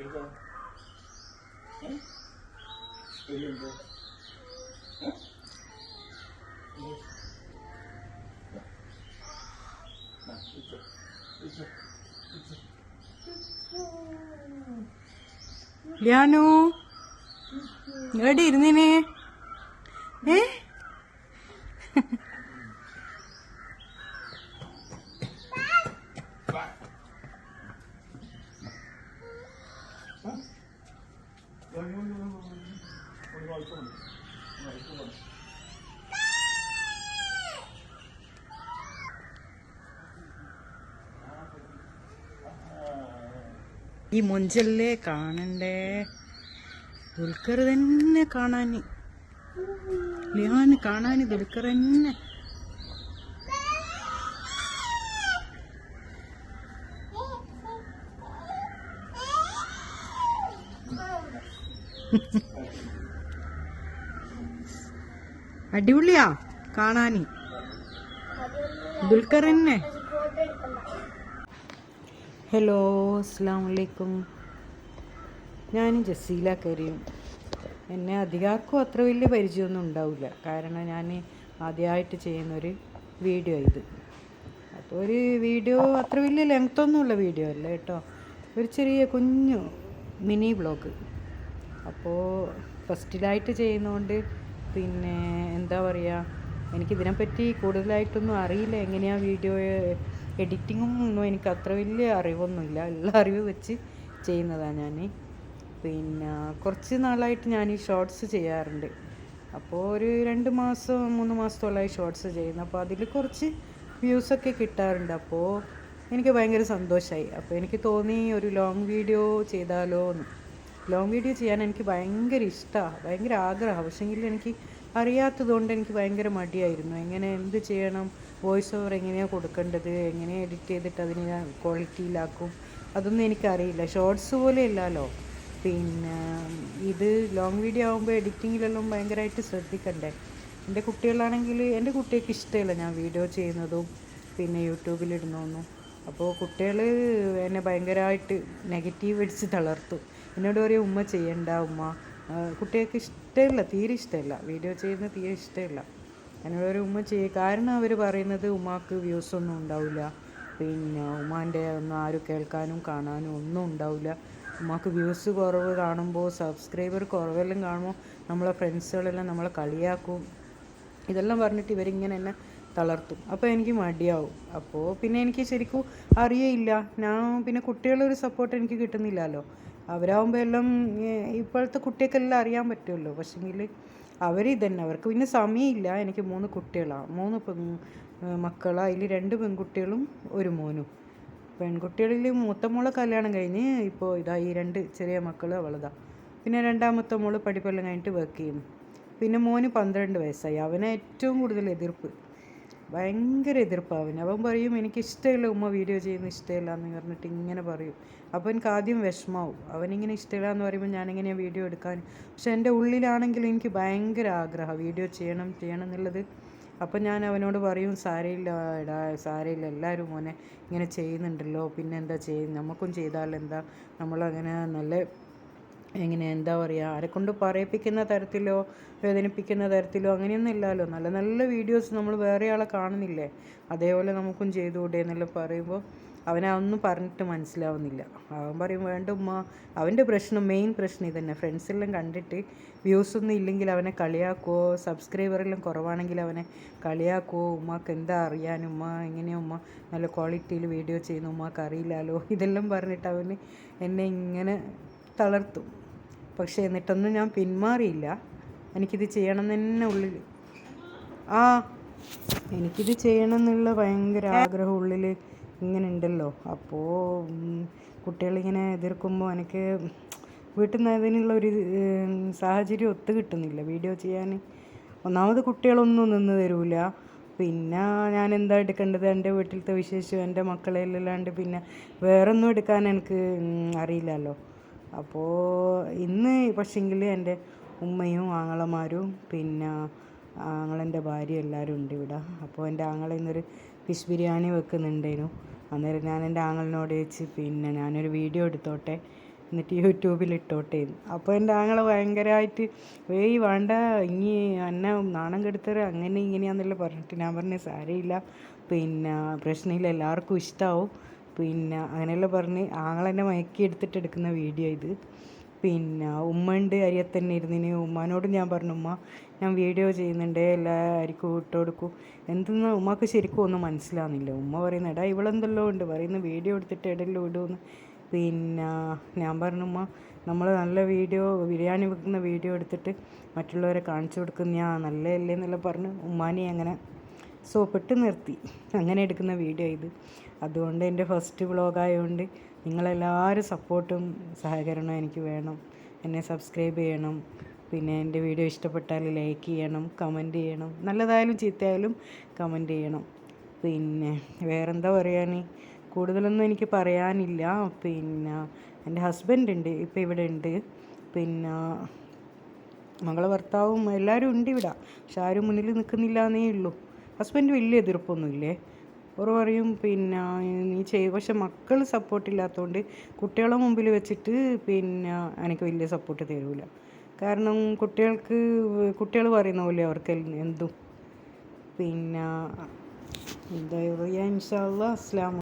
ഇച്ചോ, ഇച്ചോ. ലിയാനു എവിടെ ഇരുന്നിനെ ഏ? ഈ മുഞ്ചല്ലേ കാണണ്ടേ? ദുൽഖർ തന്നെ കാണാൻ ലിയാൻ കാണാൻ ദുൽഖർ തന്നെ അടിപൊളിയാ കാണാന്. ദുൽഖർ തന്നെ ഹലോ അസ്സാം വലൈക്കും ഞാൻ ജസീല കരീം. എന്നെ അധികാർക്കും അത്ര വലിയ പരിചയമൊന്നും ഉണ്ടാവില്ല. കാരണം ഞാൻ ആദ്യമായിട്ട് ചെയ്യുന്നൊരു വീഡിയോ ഇത്. അപ്പോൾ ഒരു വീഡിയോ അത്ര വലിയ ലെങ്ത്തൊന്നുമുള്ള വീഡിയോ അല്ല കേട്ടോ. ഒരു ചെറിയ കുഞ്ഞു മിനി ബ്ലോഗ് അപ്പോൾ ഫസ്റ്റിലായിട്ട് ചെയ്യുന്നതുകൊണ്ട് പിന്നെ എന്താ പറയുക എനിക്കിതിനെപ്പറ്റി കൂടുതലായിട്ടൊന്നും അറിയില്ല. എങ്ങനെയാണ് വീഡിയോ എഡിറ്റിങ്ങും ഒന്നും എനിക്ക് അത്ര വലിയ അറിവൊന്നുമില്ല. എല്ലാ അറിവ് വെച്ച് ചെയ്യുന്നതാണ് ഞാൻ പിന്നെ കുറച്ച് നാളായിട്ട് ഞാൻ ഈ ഷോർട്സ് ചെയ്യാറുണ്ട്. അപ്പോൾ ഒരു രണ്ട് മാസം മൂന്ന് മാസത്തോളമായി ഷോർട്സ് ചെയ്യുന്നു. അപ്പോൾ അതിൽ കുറച്ച് വ്യൂസൊക്കെ കിട്ടാറുണ്ട്. അപ്പോൾ എനിക്ക് ഭയങ്കര സന്തോഷമായി അപ്പോൾ എനിക്ക് തോന്നി ഒരു ലോങ് വീഡിയോ ചെയ്താലോ എന്ന് ലോങ് വീഡിയോ ചെയ്യാൻ എനിക്ക് ഭയങ്കര ഇഷ്ടമാണ് ഭയങ്കര ആഗ്രഹമാണ് പക്ഷേങ്കിൽ എനിക്ക് അറിയാത്തതുകൊണ്ട് എനിക്ക് ഭയങ്കര മടിയായിരുന്നു. എങ്ങനെ എന്ത് ചെയ്യണം? വോയിസ് ഓവർ എങ്ങനെയാണ് കൊടുക്കേണ്ടത്? എങ്ങനെ എഡിറ്റ് ചെയ്തിട്ട് അതിനെ ക്വാളിറ്റിയിലാക്കും? അതൊന്നും എനിക്കറിയില്ല. ഷോർട്സ് പോലെ ഇല്ലല്ലോ. പിന്നെ ഇത് ലോങ് വീഡിയോ ആകുമ്പോൾ എഡിറ്റിങ്ങിലെല്ലാം ഭയങ്കരമായിട്ട് ശ്രദ്ധിക്കണ്ടേ? എന്റെ കുട്ടികളാണെങ്കിൽ എന്റെ കുട്ടികൾക്ക് ഇഷ്ടമില്ല ഞാൻ വീഡിയോ ചെയ്യുന്നതും പിന്നെ യൂട്യൂബിലിടുന്നതൊന്നും. അപ്പോൾ കുട്ടികൾ എന്നെ ഭയങ്കരമായിട്ട് നെഗറ്റീവ് അടിച്ച് തളർത്തു. എന്നോട് പറയും ഉമ്മ ചെയ്യണ്ട ഉമ്മ. കുട്ടികൾക്ക് ഇഷ്ടമില്ല തീരെ ഇഷ്ടമില്ല. വീഡിയോ ചെയ്യുന്നത് തീരെ ഇഷ്ടമില്ല. ഒരു ഉമ്മ ചെയ്യ. കാരണം അവർ പറയുന്നത് ഉമ്മാക്ക് വ്യൂസ് ഒന്നും ഉണ്ടാവില്ല പിന്നെ ഉമ്മാന്റെ ഒന്നും ആരും കേൾക്കാനും കാണാനും ഒന്നും ഉണ്ടാവില്ല ഉമ്മാക്ക് വ്യൂസ് കുറവ് കാണുമ്പോൾ സബ്സ്ക്രൈബർ കുറവെല്ലാം കാണുമ്പോൾ നമ്മളെ ഫ്രണ്ട്സുകളെല്ലാം നമ്മളെ കളിയാക്കും. ഇതെല്ലാം പറഞ്ഞിട്ട് ഇവരിങ്ങനെ എന്നെ തളർത്തും. അപ്പോൾ എനിക്ക് മടിയാവും. അപ്പോൾ പിന്നെ എനിക്ക് ശരിക്കും അറിയയില്ല. ഞാൻ പിന്നെ കുട്ടികളൊരു സപ്പോർട്ട് എനിക്ക് കിട്ടുന്നില്ലല്ലോ. അവരാകുമ്പോൾ എല്ലാം ഇപ്പോഴത്തെ കുട്ടികൾക്കെല്ലാം അറിയാൻ പറ്റുമല്ലോ. പക്ഷെങ്കിൽ അവർ ഇതന്നെ. അവർക്ക് പിന്നെ സമയമില്ല. എനിക്ക് മൂന്ന് കുട്ടികളാണ് മൂന്ന് പെൺ മക്കളാണ് അതിൽ രണ്ട് പെൺകുട്ടികളും ഒരു മോനും. പെൺകുട്ടികളിൽ മൂത്ത മോളെ കല്യാണം കഴിഞ്ഞ് ഇപ്പോൾ ഇതാ ഈ രണ്ട് ചെറിയ മക്കൾ അവളതാ. പിന്നെ രണ്ടാമത്തെ മോൾ പഠിപ്പെല്ലാം കഴിഞ്ഞിട്ട് വർക്ക് ചെയ്യുന്നു. പിന്നെ മോന് പന്ത്രണ്ട് വയസ്സായി. അവനെ ഏറ്റവും കൂടുതൽ എതിർപ്പ് ഭയങ്കര എതിർപ്പാണ് അവൻ പറയും എനിക്ക് ഇഷ്ടമില്ല ഉമ്മ വീഡിയോ ചെയ്യുന്ന ഇഷ്ടമില്ല എന്ന് പറഞ്ഞിട്ട് ഇങ്ങനെ പറയും. അപ്പോൾ എനിക്ക് ആദ്യം വിഷമാവും. അവനിങ്ങനെ ഇഷ്ടമില്ല എന്ന് പറയുമ്പോൾ ഞാനിങ്ങനെ വീഡിയോ എടുക്കാൻ? പക്ഷെ എന്റെ ഉള്ളിലാണെങ്കിൽ എനിക്ക് ഭയങ്കര ആഗ്രഹം. വീഡിയോ ചെയ്യണം ചെയ്യണം എന്നുള്ളത്. അപ്പം ഞാൻ അവനോട് പറയും സാരയില്ല എടാ സാരയില്ല എല്ലാവരും മോനെ ഇങ്ങനെ ചെയ്യുന്നുണ്ടല്ലോ. പിന്നെ എന്താ ചെയ്യും നമുക്കും ചെയ്താൽ എന്താ? നമ്മളങ്ങനെ നല്ല എങ്ങനെ എന്താ പറയുക കൊണ്ട് പറയിപ്പിക്കുന്ന തരത്തിലോ വേദനിപ്പിക്കുന്ന തരത്തിലോ അങ്ങനെയൊന്നും ഇല്ലല്ലോ. നല്ല നല്ല വീഡിയോസ് നമ്മൾ വേറെ ആളെ കാണുന്നില്ലേ? അതേപോലെ നമുക്കും ചെയ്തുകൂടെ എന്നെല്ലാം പറയുമ്പോൾ അവനൊന്നും പറഞ്ഞിട്ട് മനസ്സിലാവുന്നില്ല. അവൻ പറയും വേണ്ട ഉമ്മ അവന്റെ പ്രശ്നം മെയിൻ പ്രശ്നം ഇതന്നെ. ഫ്രണ്ട്സെല്ലാം കണ്ടിട്ട് വ്യൂസ് ഒന്നും ഇല്ലെങ്കിൽ അവനെ കളിയാക്കുമോ സബ്സ്ക്രൈബറെല്ലാം കുറവാണെങ്കിൽ അവനെ കളിയാക്കുമോ ഉമ്മക്ക് എന്താ അറിയാൻ? ഉമ്മ ഉമ്മ? നല്ല ക്വാളിറ്റിയിൽ വീഡിയോ ചെയ്യുന്ന ഉമ്മക്ക് അറിയില്ലല്ലോ ഇതെല്ലാം പറഞ്ഞിട്ട് അവന് എന്നെ ഇങ്ങനെ തളർത്തും. പക്ഷേ എന്നിട്ടൊന്നും ഞാൻ പിന്മാറിയില്ല. എനിക്കിത് ചെയ്യണം തന്നെ ഉള്ളിൽ ആ എനിക്കിത് ചെയ്യണം എന്നുള്ള ഭയങ്കര ആഗ്രഹം ഉള്ളിൽ ഇങ്ങനെ ഉണ്ടല്ലോ. അപ്പോൾ കുട്ടികളിങ്ങനെ എതിർക്കുമ്പോൾ എനിക്ക് വീട്ടിൽ നിന്ന് അതിനുള്ള ഒരു സാഹചര്യം ഒത്തു കിട്ടുന്നില്ല. വീഡിയോ ചെയ്യാൻ ഒന്നാമത് കുട്ടികളൊന്നും നിന്ന് തരൂല. പിന്നെ ഞാൻ എന്താ എടുക്കേണ്ടത്? എന്റെ വീട്ടിലത്തെ വിശേഷം എന്റെ മക്കളെല്ലാണ്ട് പിന്നെ വേറൊന്നും എടുക്കാൻ എനിക്ക് അറിയില്ലല്ലോ. അപ്പോൾ ഇന്ന് പക്ഷെങ്കിൽ എന്റെ ഉമ്മയും ആങ്ങളമാരും പിന്നെ ആങ്ങളെന്റെ ഭാര്യ എല്ലാവരും ഉണ്ട് ഇവിടെ. അപ്പോൾ എന്റെ ആങ്ങള ഇന്നൊരു ഫിഷ് ബിരിയാണി വെക്കുന്നുണ്ടേനു. അന്നേരം ഞാൻ എന്റെ ആങ്ങളിനോട് ചോദിച്ച് പിന്നെ ഞാനൊരു വീഡിയോ എടുത്തോട്ടെ? എന്നിട്ട് യൂട്യൂബിൽ ഇട്ടോട്ടെ അപ്പോൾ എന്റെ ആങ്ങൾ ഭയങ്കരമായിട്ട് വേയ് വേണ്ട ഇനി എന്നെ നാണം കെടുത്തറ് അങ്ങനെ ഇങ്ങനെയാണെന്നല്ല പറഞ്ഞിട്ട്. ഞാൻ പറഞ്ഞ സാരമില്ല. പിന്നെ പ്രശ്നമില്ല എല്ലാവർക്കും ഇഷ്ടമാവും പിന്നെ അങ്ങനെയെല്ലാം പറഞ്ഞ് ആങ്ങളെന്നെ മയക്കി എടുത്തിട്ട് എടുക്കുന്ന വീഡിയോ ഇത്. പിന്നെ ഉമ്മ ഉണ്ട് അരിയത്ത് തന്നെ ഇരുന്നിന്. ഉമ്മാനോട് ഞാൻ പറഞ്ഞു ഉമ്മ ഞാൻ വീഡിയോ ചെയ്യുന്നുണ്ട് എല്ലാവർക്കും ഇട്ട് കൊടുക്കും. എന്തെന്ന് ഉമ്മക്ക് ശരിക്കും ഒന്നും മനസ്സിലാവുന്നില്ല. ഉമ്മ പറയുന്ന എടാ ഇവളെന്തെല്ലോ ഉണ്ട്? പറയുന്ന വീഡിയോ എടുത്തിട്ട് ഇടല്ലോ ഇടുമെന്ന് പിന്നെ ഞാൻ പറഞ്ഞു ഉമ്മ നമ്മൾ നല്ല വീഡിയോ ബിരിയാണി വെക്കുന്ന വീഡിയോ എടുത്തിട്ട് മറ്റുള്ളവരെ കാണിച്ചു കൊടുക്കുന്ന നല്ലതല്ലേ എന്നെല്ലാം പറഞ്ഞ് ഉമ്മാനെ അങ്ങനെ സോപ്പിട്ട് നിർത്തി. അങ്ങനെ എടുക്കുന്ന വീഡിയോ ഇത്. അതുകൊണ്ട് എന്റെ ഫസ്റ്റ് വ്ളോഗായതുകൊണ്ട് നിങ്ങളെല്ലാവരും സപ്പോർട്ടും സഹകരണവും എനിക്ക് വേണം. എന്നെ സബ്സ്ക്രൈബ് ചെയ്യണം. പിന്നെ എന്റെ വീഡിയോ ഇഷ്ടപ്പെട്ടാൽ ലൈക്ക് ചെയ്യണം കമന്റ് ചെയ്യണം. നല്ലതായാലും ചീത്തയായാലും കമന്റ് ചെയ്യണം. പിന്നെ വേറെന്താ പറയാൻ കൂടുതലൊന്നും എനിക്ക് പറയാനില്ല. പിന്നെ എന്റെ ഹസ്ബൻഡ് ഉണ്ട് ഇപ്പോൾ ഇവിടെ ഉണ്ട് പിന്നെ മകളെ ഭർത്താവും എല്ലാവരും ഉണ്ട് ഇവിടെ. പക്ഷെ ആരും മുന്നിൽ നിൽക്കുന്നില്ല എന്നേ ഉള്ളൂ. ഹസ്ബൻഡ് വലിയ എതിർപ്പൊന്നുമില്ലേ? ഓർ പറയും പിന്നെ നീ ചെയ്യും പക്ഷെ മക്കൾ സപ്പോർട്ടില്ലാത്തതുകൊണ്ട് കുട്ടികളെ മുമ്പിൽ വെച്ചിട്ട് പിന്നെ എനിക്ക് വലിയ സപ്പോർട്ട് തരൂല. കാരണം കുട്ടികൾക്ക് കുട്ടികൾ പറയുന്ന പോലെ അവർക്ക് എന്തും. പിന്നെ ഇൻഷാ അല്ലാ അസ്ലാം